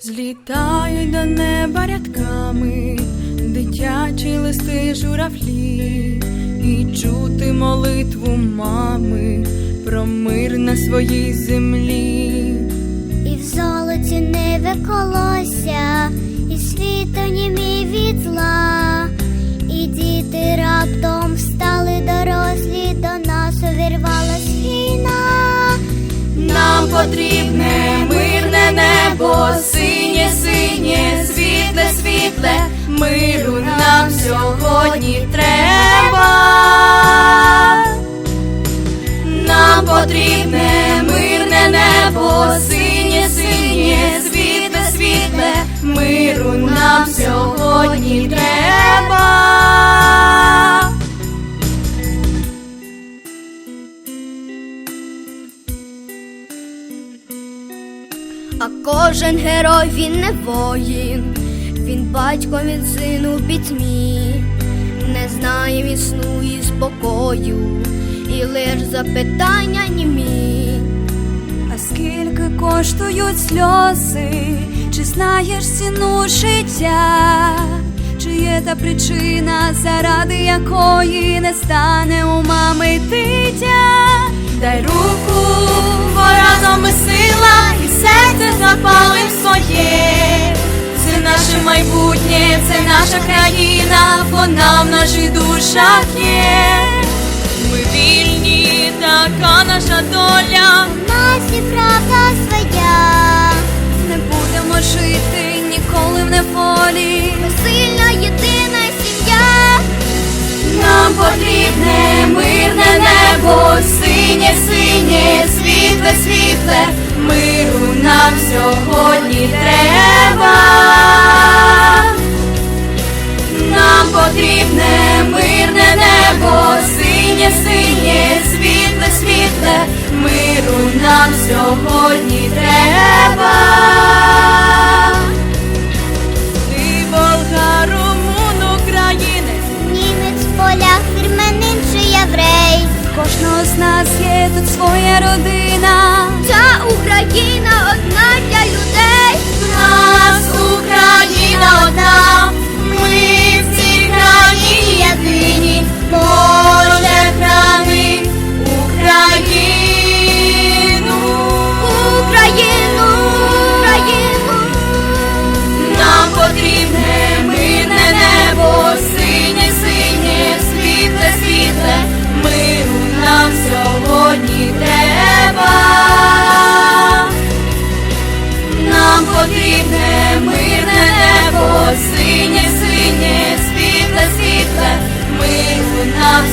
Злітають до неба рядками дитячі листи журавлі, і чути молитву мами про мир на своїй землі. І в золоті ниве колося, і світо німі від зла, і діти раптом встали дорослі, до нас увірвалась війна. Нам потрібне мирне небо, синє, світле, світле, миру нам сьогодні треба. Нам потрібне А кожен герой він не воїн, він батько, він сину в пітьмі, не знає він і спокою, і лиш запитання німі. А скільки коштують сльози? Чи знаєш ціну життя? Чи є та причина, заради якої не стане у мами дитя? Дай руку, бо разом ми сила, серце запалим своє. Це наше майбутнє, це наша країна, вона в наших душах є. Ми вільні, така наша доля. Світле, світле, миру нам сьогодні треба. Нам потрібне мирне небо, синє, синє, світле, світле, миру нам сьогодні треба. Ти болгар, румун, українець. Німець, поляк, вірменин чи єврей. Кожного з нас є тут своя родина. та Україна потрібне мирне небо, синє, синє, світле, світле, миру нам